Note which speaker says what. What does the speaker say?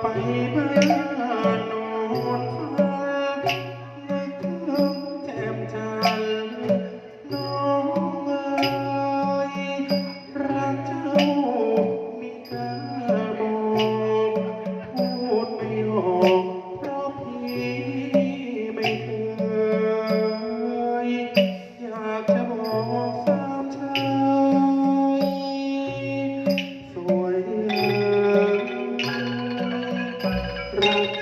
Speaker 1: ไปบ้านนนฟ้านึกถึแจ่มจันน้องเอยรักเจ้มีกล้าอพูดไม่ออกเพราะพี่ไม่เคยอยากบอก Thank you.